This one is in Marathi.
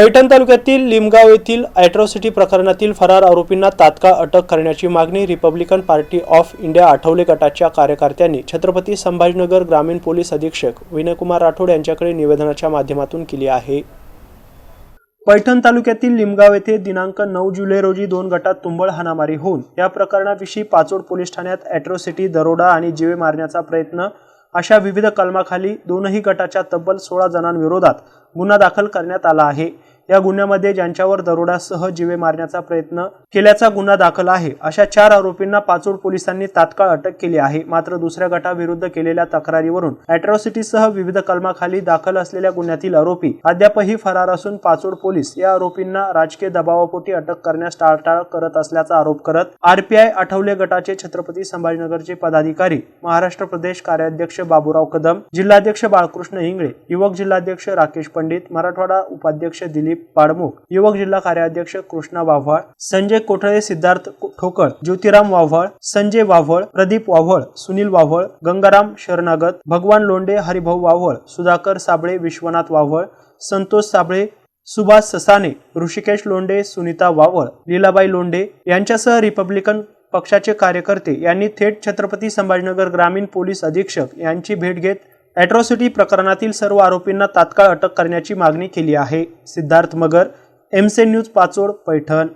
पैठण तालुक्यातील लिमगाव येथील अॅट्रॉसिटी प्रकरणातील फरार आरोपींना तात्काळ अटक करण्याची मागणी Republican Party of India Athawale गटाच्या कार्यकर्त्यांनी छत्रपती संभाजीनगर ग्रामीण पोलीस अधीक्षक विनयकुमार राठोड यांच्याकडे निवेदनाच्या माध्यमातून केली आहे. पैठण तालुक्यातील लिमगाव येथे दिनांक नऊ जुलै रोजी दोन गटात तुंबळ हाणामारी होऊन या प्रकरणाविषयी पाचोड पोलीस ठाण्यात अॅट्रॉसिटी दरोडा आणि जीवे मारण्याचा प्रयत्न अशा विविध कलमाखाली दोनही गटाच्या तब्बल सोळा जणांविरोधात गुन्हा दाखल करण्यात आला आहे. या गुन्ह्यामध्ये ज्यांच्यावर दरोडासह जीवे मारण्याचा प्रयत्न केल्याचा गुन्हा दाखल आहे. अशा चार आरोपींना पाचोड पोलिसांनी तात्काळ अटक केली आहे. मात्र दुसऱ्या गटाविरुद्ध केलेल्या तक्रारीवरून अॅट्रॉसिटीसह विविध कलमाखाली दाखल असलेल्या गुन्ह्यातील आरोपी अद्यापही फरार असून पाचोड पोलीस या आरोपींना राजकीय दबावापोटी अटक करण्यास टाळटाळ करत असल्याचा आरोप करत आरपीआय आठवले गटाचे छत्रपती संभाजीनगरचे पदाधिकारी महाराष्ट्र प्रदेश कार्याध्यक्ष बाबूराव कदम जिल्हाध्यक्ष बाळकृष्ण इंगळे युवक जिल्हाध्यक्ष राकेश पंडित मराठवाडा उपाध्यक्ष दिलीप पाडमुख युवक जिल्हा कार्याध्यक्ष कृष्णा वाव्हाळ संजय कोठळे सिद्धार्थ ठोकळ ज्योतिराम वाव्हाळ संजय वाव्हळ प्रदीप वाव्हळ सुनील वाव्हळ गंगाराम शरणागत भगवान लोंढे हरिभाऊ वाव्हळ सुधाकर साबळे विश्वनाथ वाव्हळ संतोष साबळे सुभाष ससाने ऋषिकेश लोंढे सुनीता वावळ लीलाबाई लोंढे यांच्यासह रिपब्लिकन पक्षाचे कार्यकर्ते यांनी थेट छत्रपती संभाजीनगर ग्रामीण पोलीस अधीक्षक यांची भेट घेत अॅट्रॉसिटी प्रकरणातील सर्व आरोपींना तात्काळ अटक करण्याची मागणी केली आहे. सिद्धार्थ मगर एमसे न्यूज पाचोड पैठण.